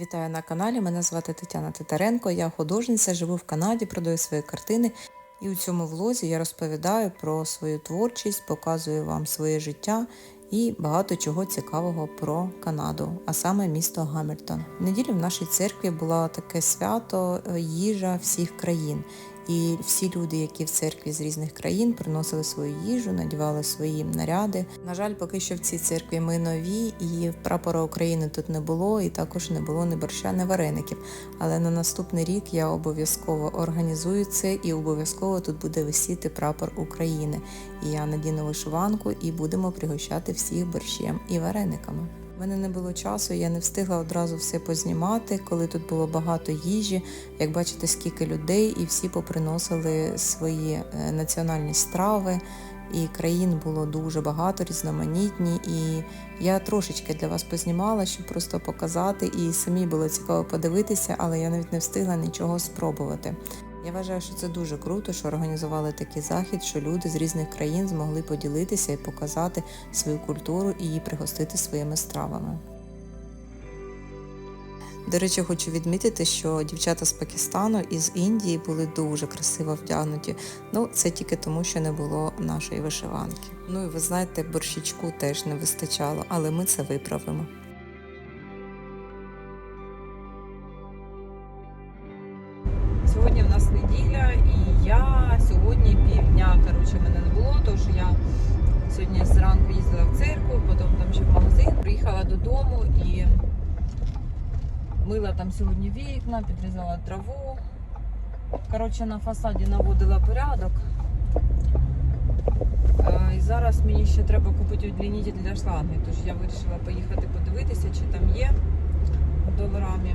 Вітаю на каналі. Мене звати Тетяна Титаренко. Я художниця, живу в Канаді, продаю свої картини. І у цьому влозі я розповідаю про свою творчість, показую вам своє життя і багато чого цікавого про Канаду, а саме місто Гамільтон. В неділю в нашій церкві було таке свято е, їжа всіх країн. І всі люди, які в церкві з різних країн, приносили свою їжу, надівали свої наряди. На жаль, поки що в цій церкві ми нові, і прапора України тут не було, і також не було ні борща, ні вареників. Але на наступний рік я обов'язково організую це і обов'язково тут буде висіти прапор України. І я надіну вишиванку і будемо пригощати всіх борщем і варениками. У мене не було часу, я не встигла одразу все познімати, коли тут було багато їжі. Як бачите, скільки людей, і всі поприносили свої е, національні страви. І країн було дуже багато, різноманітні. І я трошечки для вас познімала, щоб просто показати. І самі було цікаво подивитися, але я навіть не встигла нічого спробувати. Я вважаю, що це дуже круто, що організували такий захід, що люди з різних країн змогли поділитися і показати свою культуру і її пригостити своїми стравами. До речі, хочу відмітити, що дівчата з Пакистану і з Індії були дуже красиво вдягнуті. Ну, це тільки тому, що не було нашої вишиванки. Ну і ви знаєте, борщичку теж не вистачало, але ми це виправимо. Додому і мила там сьогодні вікна, підрізала траву. Коротше, на фасаді наводила порядок. Е, І зараз мені ще треба купити удлінитель для шланги, тож я вирішила поїхати подивитися, чи там є в доларамі.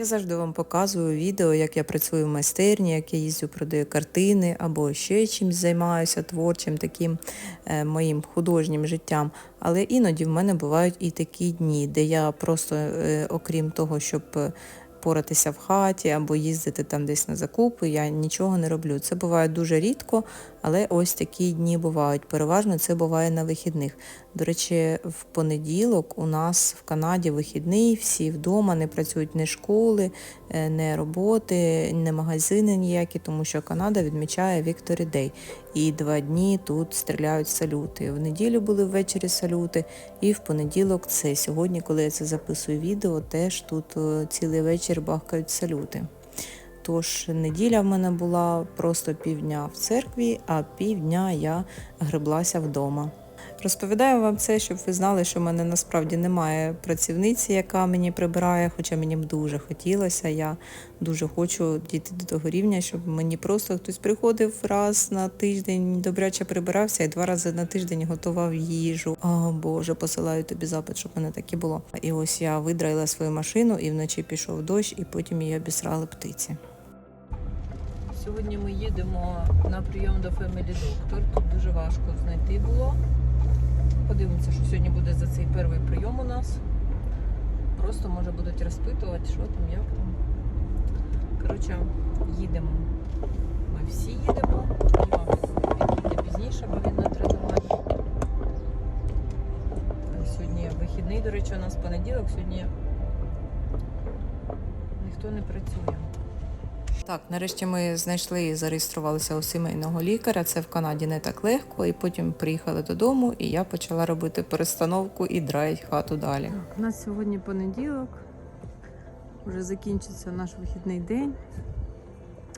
Я завжди вам показую відео, як я працюю в майстерні, як я їздю, продаю картини або ще чимось займаюся творчим, таким е, моїм художнім життям. Але іноді в мене бувають і такі дні, де я просто, е, окрім того, щоб е, поратися в хаті або їздити там десь на закупи, я нічого не роблю. Це буває дуже рідко, але ось такі дні бувають. Переважно це буває на вихідних. До речі, в понеділок у нас в Канаді вихідний, всі вдома, не працюють ні школи, е, не роботи, не магазини ніякі, тому що Канада відмічає Victory Day. І два дні тут стріляють салюти. В неділю були ввечері салюти, і в понеділок це. Сьогодні, коли я це записую відео, теж тут е, цілий вечір бахкають салюти. Тож неділя в мене була просто півдня в церкві, а півдня я греблася вдома. Розповідаю вам це, щоб ви знали, що в мене насправді немає працівниці, яка мені прибирає, хоча мені б дуже хотілося. Я дуже хочу дійти до того рівня, щоб мені просто хтось приходив раз на тиждень, добряче прибирався і два рази на тиждень готував їжу. О Боже, посилаю тобі запит, щоб мене так і було. І ось я видраїла свою машину і вночі пішов дощ, і потім її обісрали птиці. Сьогодні ми їдемо на прийом до Family Doctor. Тут дуже важко знайти було. Подивимося, що сьогодні буде за цей перший прийом у нас. Просто може будуть розпитувати, що там, як там. Коротше, їдемо. Ми всі їдемо. Підійде пізніше, бо він на тренуванні. Сьогодні вихідний, до речі, у нас понеділок, сьогодні ніхто не працює. Так, нарешті ми знайшли і зареєструвалися у сімейного лікаря. Це в Канаді не так легко. І потім приїхали додому, і я почала робити перестановку і драїть хату далі. У нас сьогодні понеділок. Вже закінчиться наш вихідний день.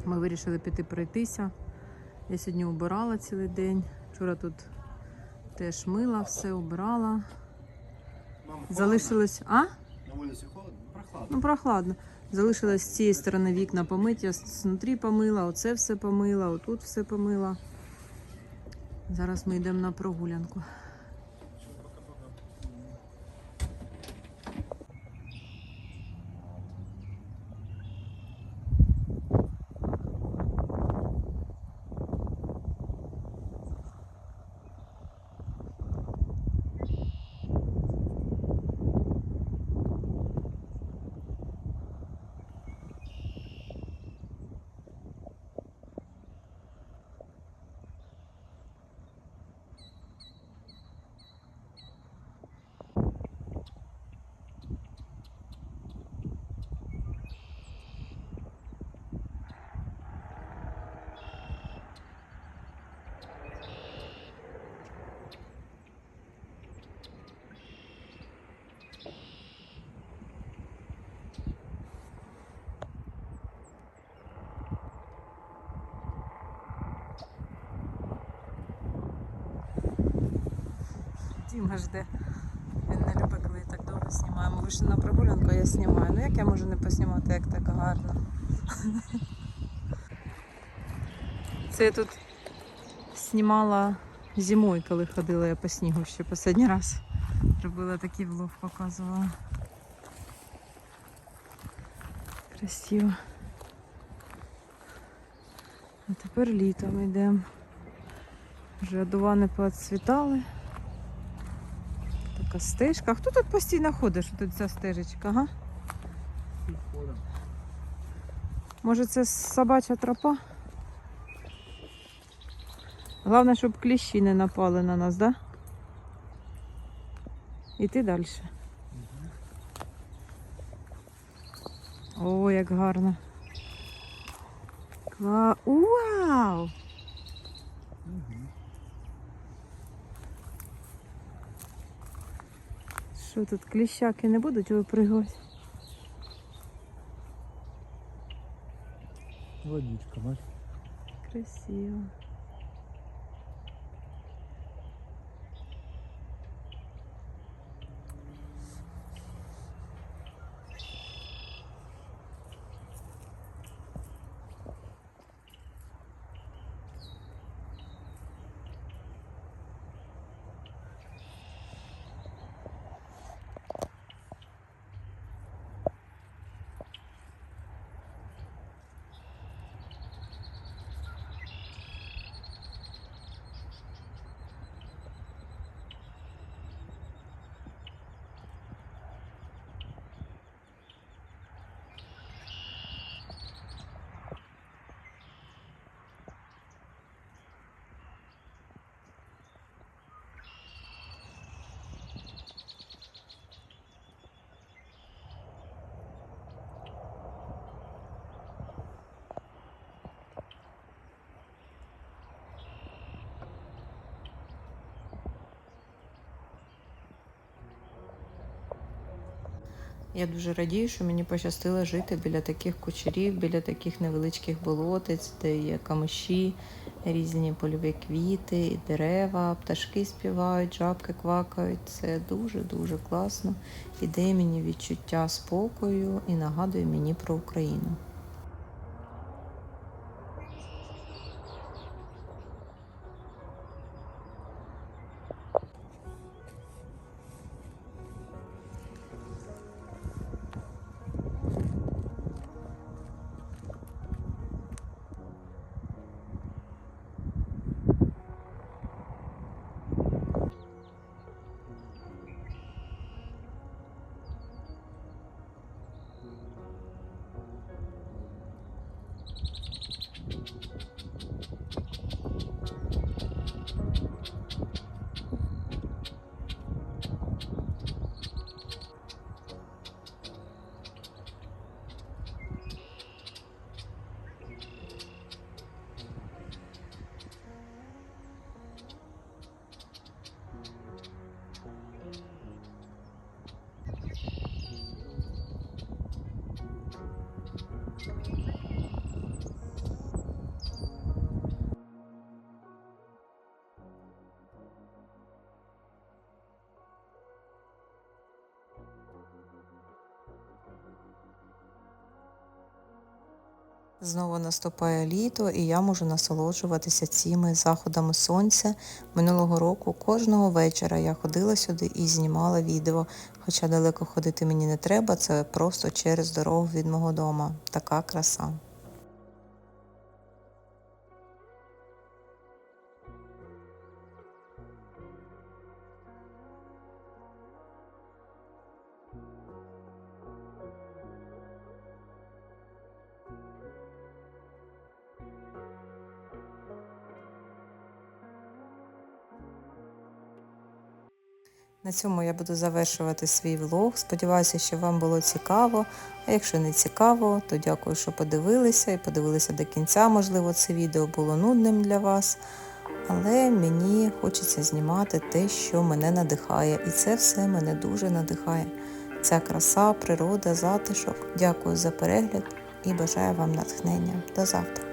Ми вирішили піти пройтися. Я сьогодні убирала цілий день. Вчора тут теж мила, все убирала. Мам. Залишилось. А? На вулиці холодно? Прохладно. Ну, прохладно. Залишилось з цієї сторони вікна помиті, я знутрі помила, оце все помила, отут все помила. Зараз ми йдемо на прогулянку. Діма жде. Він не любить, коли я так довго знімаю. Ми вийшли на прогулянку, я знімаю. Ну як я можу не поснімати, як так гарно. Це я тут знімала зимою, коли ходила я по снігу ще останній раз. Робила такий влог, показувала. Красиво. А тепер літом йдемо. Вже одувани поцвітали. Така стежка. Хто тут постійно ходить? Що тут ця стежечка? Ага. Може це собача тропа? Головне, щоб кліщі не напали на нас, так? Да? Іти далі. О, як гарно. Кла... Вау! Що тут кліщаки не будуть випригувати? Водичка, бач. Красиво. Я дуже радію, що мені пощастило жити біля таких кучерів, біля таких невеличких болотиць, де є камиші, різні польові квіти, і дерева, пташки співають, жабки квакають. Це дуже-дуже класно. І дає мені відчуття спокою і нагадує мені про Україну. Знову наступає літо, і я можу насолоджуватися цими заходами сонця. Минулого року кожного вечора я ходила сюди і знімала відео. Хоча далеко ходити мені не треба, це просто через дорогу від мого дома. Така краса. На цьому я буду завершувати свій влог. Сподіваюся, що вам було цікаво. А якщо не цікаво, то дякую, що подивилися і подивилися до кінця. Можливо, це відео було нудним для вас. Але мені хочеться знімати те, що мене надихає. І це все мене дуже надихає. Ця краса, природа, затишок. Дякую за перегляд і бажаю вам натхнення. До завтра.